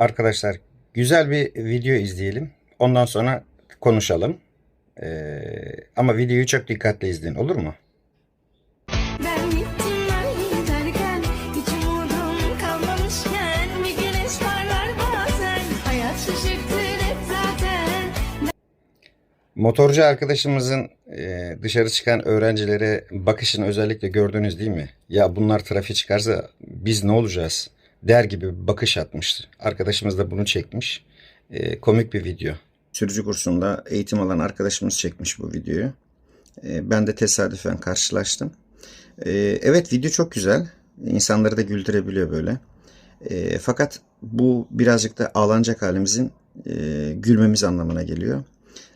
Arkadaşlar güzel bir video izleyelim. Ondan sonra konuşalım. Ee, ama videoyu çok dikkatli izleyin olur mu? Motorcu arkadaşımızın e, dışarı çıkan öğrencilere bakışını özellikle gördünüz değil mi? Ya bunlar trafiğe çıkarsa biz ne olacağız? Der gibi bir bakış atmıştı. Arkadaşımız da bunu çekmiş. E, komik bir video. Sürücü kursunda eğitim alan arkadaşımız çekmiş bu videoyu. E, ben de tesadüfen karşılaştım. E, evet video çok güzel. İnsanları da güldürebiliyor böyle. E, fakat bu birazcık da ağlanacak halimizin e, gülmemiz anlamına geliyor.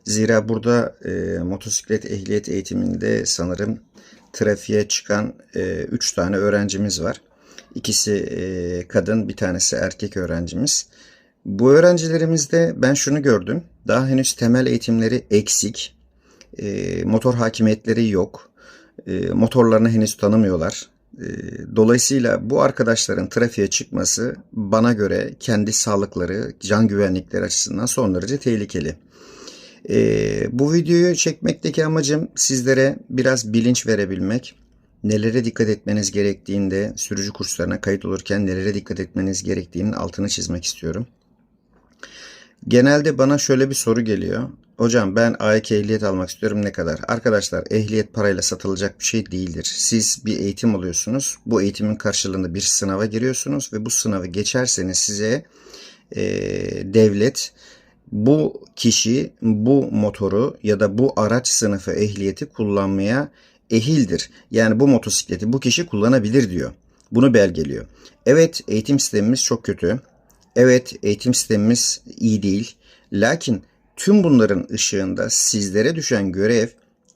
Zira burada e, motosiklet ehliyet eğitiminde sanırım trafiğe çıkan 3 tane öğrencimiz var. İkisi e, kadın, bir tanesi erkek öğrencimiz. Bu öğrencilerimizde ben şunu gördüm. Daha henüz temel eğitimleri eksik. E, motor hakimiyetleri yok. E, motorlarını henüz tanımıyorlar. Dolayısıyla bu arkadaşların trafiğe çıkması bana göre kendi sağlıkları, can güvenlikleri açısından son derece tehlikeli. Bu videoyu çekmekteki amacım sizlere biraz bilinç verebilmek. Nelere dikkat etmeniz gerektiğinde sürücü kurslarına kayıt olurken nelere dikkat etmeniz gerektiğinin altını çizmek istiyorum. Genelde bana şöyle bir soru geliyor. Hocam ben A2 ehliyet almak istiyorum ne kadar? Arkadaşlar ehliyet parayla satılacak bir şey değildir. Siz bir eğitim alıyorsunuz. Bu eğitimin karşılığında bir sınava giriyorsunuz ve bu sınavı geçerseniz size e, devlet bu kişi bu motoru ya da bu araç sınıfı ehliyeti kullanmaya ehildir. Yani bu motosikleti bu kişi kullanabilir diyor. Bunu belgeliyor. Evet eğitim sistemimiz çok kötü. Evet eğitim sistemimiz iyi değil. Lakin tüm bunların ışığında sizlere düşen görev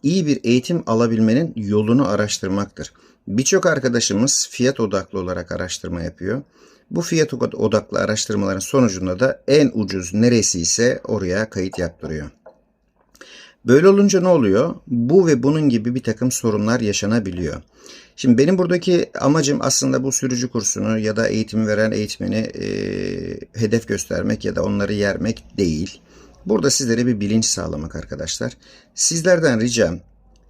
iyi bir eğitim alabilmenin yolunu araştırmaktır. Birçok arkadaşımız fiyat odaklı olarak araştırma yapıyor. Bu fiyat odaklı araştırmaların sonucunda da en ucuz neresi ise oraya kayıt yaptırıyor. Böyle olunca ne oluyor? Bu ve bunun gibi bir takım sorunlar yaşanabiliyor. Şimdi benim buradaki amacım aslında bu sürücü kursunu ya da eğitim veren eğitmeni e, hedef göstermek ya da onları yermek değil. Burada sizlere bir bilinç sağlamak arkadaşlar. Sizlerden ricam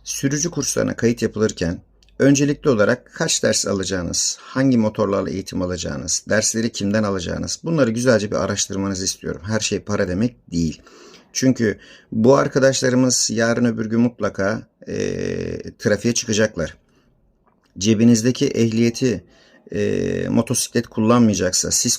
sürücü kurslarına kayıt yapılırken öncelikli olarak kaç ders alacağınız, hangi motorlarla eğitim alacağınız, dersleri kimden alacağınız bunları güzelce bir araştırmanızı istiyorum. Her şey para demek değil. Çünkü bu arkadaşlarımız yarın öbür gün mutlaka e, trafiğe çıkacaklar. Cebinizdeki ehliyeti e, motosiklet kullanmayacaksa, siz